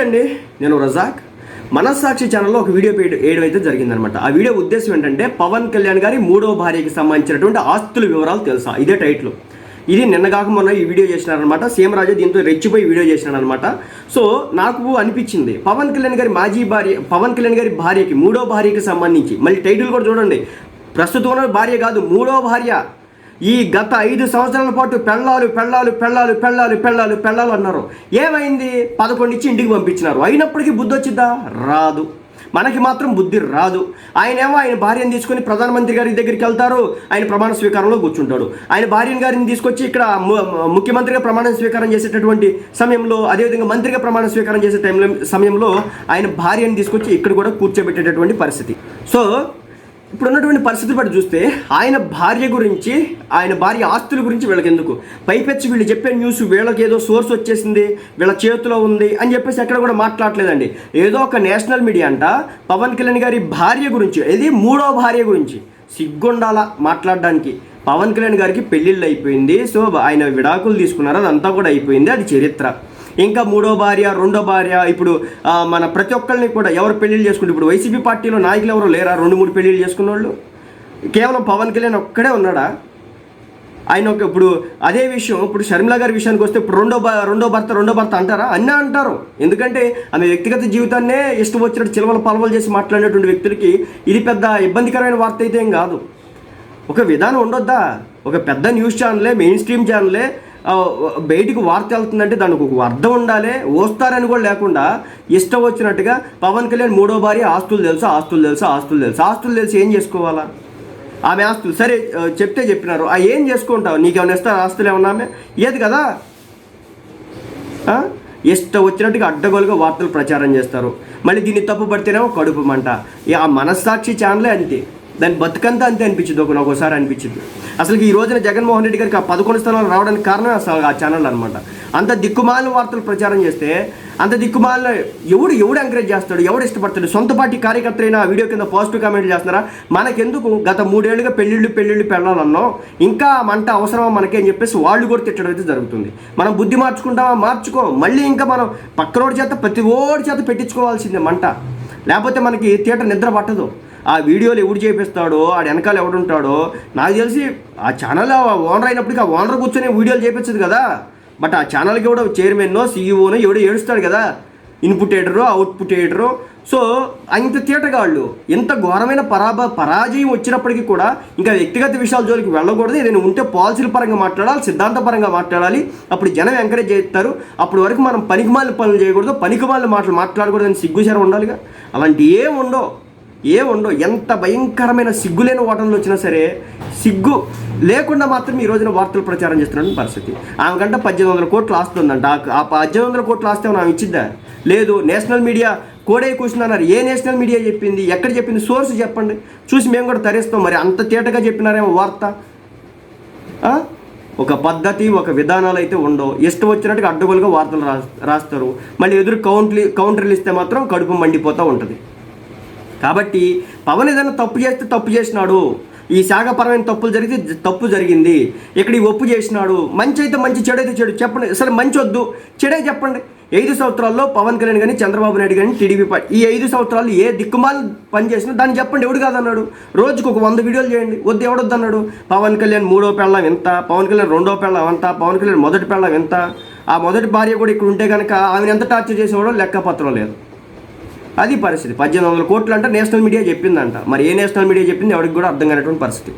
నమస్తే అండి నేను రజాక్. మనస్సాక్షి ఛానల్లో ఒక వీడియో వేయడం అయితే జరిగిందనమాట. ఆ వీడియో ఉద్దేశం ఏంటంటే పవన్ కళ్యాణ్ గారి మూడో భార్యకి సంబంధించినటువంటి ఆస్తుల వివరాలు తెలుసా? ఇదే టైటిల్. ఇది నిన్న కాక మొన్న ఈ వీడియో చేసినారనమాట. సీఎం రాజా దీంతో రెచ్చిపోయి వీడియో చేసినాడనమాట సో నాకు అనిపించింది పవన్ కళ్యాణ్ గారి మాజీ భార్య పవన్ కళ్యాణ్ గారి భార్యకి మూడో భార్యకి సంబంధించి మళ్ళీ టైటిల్ కూడా చూడండి. ప్రస్తుతం ఉన్న భార్య కాదు మూడో భార్య. ఈ గత ఐదు సంవత్సరాల పాటు పెళ్ళాలు పెళ్ళాలు పెళ్ళాలు పెళ్ళాలు పెళ్ళాలు పెళ్ళాలు అన్నారు. ఏమైంది? పదకొండు ఇచ్చి ఇంటికి పంపించినారు. అయినప్పటికీ బుద్ధి వచ్చిద్దా? రాదు. మనకి మాత్రం బుద్ధి రాదు. ఆయన ఏమో ఆయన భార్యను తీసుకొని ప్రధానమంత్రి గారి దగ్గరికి వెళ్తారు. ఆయన ప్రమాణ స్వీకారంలో కూర్చుంటాడు. ఆయన భార్యను గారిని తీసుకొచ్చి ఇక్కడ ము- ముఖ్యమంత్రిగా ప్రమాణ స్వీకారం చేసేటటువంటి సమయంలో అదేవిధంగా మంత్రిగా ప్రమాణ స్వీకారం చేసే టైంలో సమయంలో ఆయన భార్యను తీసుకొచ్చి ఇక్కడ కూడా కూర్చోబెట్టేటటువంటి పరిస్థితి. సో ఇప్పుడు ఉన్నటువంటి పరిస్థితి బట్టి చూస్తే ఆయన భార్య గురించి ఆయన భార్య ఆస్తుల గురించి వీళ్ళకి ఎందుకు పైపెచ్చి వీళ్ళు చెప్పే న్యూస్ వీళ్ళకి ఏదో సోర్స్ వచ్చేసింది వీళ్ళ చేతిలో ఉంది అని చెప్పేసి ఎక్కడ కూడా మాట్లాడలేదండి ఏదో ఒక నేషనల్ మీడియా అంట పవన్ కళ్యాణ్ గారి భార్య గురించి ఇది మూడో భార్య గురించి సిగ్గుండాల మాట్లాడడానికి? పవన్ కళ్యాణ్ గారికి పెళ్ళిళ్ళు అయిపోయింది సో ఆయన విడాకులు తీసుకున్నారు అదంతా కూడా అయిపోయింది అది చరిత్ర. ఇంకా మూడో భార్య రెండో భార్య ఇప్పుడు మన ప్రతి ఒక్కరిని కూడా ఎవరు పెళ్ళిళ్ళు చేసుకుంటే ఇప్పుడు వైసీపీ పార్టీలో నాయకులు ఎవరు లేరా? రెండు మూడు పెళ్ళిళ్ళు చేసుకున్న వాళ్ళు కేవలం పవన్ కళ్యాణ్ ఒక్కడే ఉన్నాడా? ఆయన ఒక ఇప్పుడు అదే విషయం ఇప్పుడు షర్మిల గారి విషయానికి వస్తే ఇప్పుడు రెండో రెండో భర్త రెండో భర్త అంటారా? అన్నీ అంటారు. ఎందుకంటే ఆమె వ్యక్తిగత జీవితాన్నే ఇష్టం వచ్చినట్టు చిలవలు పలవలు చేసి మాట్లాడేటువంటి వ్యక్తులకి ఇది పెద్ద ఇబ్బందికరమైన వార్త అయితే ఏం కాదు. ఒక విధానం ఉండొద్దా? ఒక పెద్ద న్యూస్ ఛానలే మెయిన్ స్ట్రీమ్ ఛానలే బయటికి వార్త వెళ్తుందంటే దానికి ఒక అర్థం ఉండాలి. వస్తారని కూడా లేకుండా ఇష్టం వచ్చినట్టుగా పవన్ కళ్యాణ్ మూడో భార్య ఆస్తులు తెలుసా ఆస్తులు తెలుసా ఆస్తులు తెలుసా. ఆస్తులు తెలిసి ఏం చేసుకోవాలా? ఆమె ఆస్తులు. సరే చెప్తే చెప్పినారు. ఆ ఏం చేసుకుంటావు? నీకేమైనా ఇస్తారు? ఆస్తులు ఏమన్నా ఆమె? ఏది కదా? ఇష్టం వచ్చినట్టుగా అడ్డగోలుగా వార్తలు ప్రచారం చేస్తారు. మళ్ళీ దీన్ని తప్పు పడితేనేమో కడుపు మంట. ఆ మనస్సాక్షి ఛానలే అంతే. దాని బతుకంతా అంతే అనిపించింది ఒక ఒకసారి అనిపించింది. అసలు ఈ రోజున జగన్మోహన్ రెడ్డి గారికి ఆ పదకొండు స్థానాలు రావడానికి కారణం అసలు ఆ ఛానల్ అనమాట అంత దిక్కుమాలిన వార్తలు ప్రచారం చేస్తే అంత దిక్కుమాలిన ఎవడు ఎవడు ఎంకరేజ్ చేస్తాడు ఎవడు ఇష్టపడతాడు? సొంత పార్టీ కార్యకర్త అయినా ఆ వీడియో కింద పాజిటివ్ కామెంట్లు చేస్తున్నారా? మనకెందుకు గత మూడేళ్ళుగా పెళ్ళిళ్ళు పెళ్ళిళ్ళు పెళ్ళాలన్నాం? ఇంకా మంట అవసరమా మనకి అని చెప్పేసి వాళ్ళు కూడా తిట్టడం అయితే జరుగుతుంది. మనం బుద్ధి మార్చుకుంటామా? మార్చుకో. మళ్ళీ ఇంకా మనం పక్కనోడి చేత ప్రతి ఓడి చేత పెట్టించుకోవాల్సిందే మంట. లేకపోతే మనకి థియేటర్ నిద్ర పట్టదు. ఆ వీడియోలు ఎవడు చేపిస్తాడో ఆడ వెనకాల ఎవడుంటాడో నాకు తెలిసి ఆ ఛానల్ ఓనర్ అయినప్పటికీ ఆ ఓనర్ కూర్చొని వీడియోలు చేపించదు కదా. బట్ ఆ ఛానల్కి కూడా చైర్మన్నో సీఈఓనో ఎవడో ఏడుస్తాడు కదా. Input either output either so ఇంత తీటగాళ్ళు ఇంత ఘోరమైన పరాభ పరాజయం వచ్చినప్పటికీ కూడా ఇంకా వ్యక్తిగత విషయాల జోలికి వెళ్ళకూడదు. ఏదైనా ఉంటే పాలసీల పరంగా మాట్లాడాలి సిద్ధాంతపరంగా మాట్లాడాలి. అప్పుడు జనం ఎంకరేజ్ చేస్తారు. అప్పటి వరకు మనం పనికిమాలిన పనులు చేయకూడదు పనికిమాలిన మాటలు మాట్లాడకూడదని అని సిగ్గుచారం ఉండాలిగా. అలాంటి ఏం ఉండవు. ఏ ఎంత భయంకరమైన సిగ్గులేని ఓటర్లు వచ్చినా సరే సిగ్గు లేకుండా మాత్రం ఈ రోజున వార్తలు ప్రచారం చేస్తున్న పరిస్థితి. ఆమె గంట పద్దెనిమిది వందల కోట్లు ఆస్తుందంట ఆ- పద్దెనిమిది వందల కోట్లు ఆస్తే ఆమె ఇచ్చిద్దా? లేదు నేషనల్ మీడియా కోడే కూర్చున్నారు ఏ నేషనల్ మీడియా చెప్పింది? ఎక్కడ చెప్పింది? సోర్స్ చెప్పండి. చూసి మేము కూడా తరిస్తాం. మరి అంత తేటగా చెప్పినారేమో వార్త. ఒక పద్ధతి ఒక విధానాలు అయితే ఉండవు. ఇష్టం వచ్చినట్టుగా అడ్డగోలుగా వార్తలు రాస్తారు. మళ్ళీ ఎదురు కౌంట్లు కౌంటర్లు ఇస్తే మాత్రం కడుపు మండిపోతూ ఉంటుంది. కాబట్టి పవన్ ఏదైనా తప్పు చేస్తే తప్పు చేసినాడు. ఈ శాఖపరమైన తప్పులు జరిగితే తప్పు జరిగింది. ఇక్కడ ఈ ఒప్పు చేసినాడు. మంచి అయితే మంచి చెడు అయితే చెడు. చెప్పండి. సరే మంచి వద్దు. చెడే చెప్పండి. ఐదు సంవత్సరాల్లో పవన్ కళ్యాణ్ కానీ చంద్రబాబు నాయుడు కానీ టీడీపీ పార్టీ ఈ ఐదు సంవత్సరాలు ఏ దిక్కుమాలు పని చేసినా దాన్ని చెప్పండి. ఎవడు కాదన్నాడు? రోజుకు ఒక వంద వీడియోలు చేయండి. వద్దు ఎవడొద్దు అన్నాడు పవన్ కళ్యాణ్ మూడో పెళ్ళం ఎంత? పవన్ కళ్యాణ్ రెండో పెళ్ళం ఎంత? పవన్ కళ్యాణ్ మొదటి పెళ్ళం ఎంత? ఆ మొదటి భార్య కూడా ఇక్కడ ఉంటే కనుక ఆమెను ఎంత టార్చర్ చేసేవాడో లెక్కపత్రం లేదు. అది పరిస్థితి. పద్దెనిమిది వందల కోట్లు అంటే నేషనల్ మీడియా చెప్పిందంట. మరి ఏ నేషనల్ మీడియా చెప్పింది? ఎవరికి కూడా అర్థం కానటువంటి పరిస్థితి.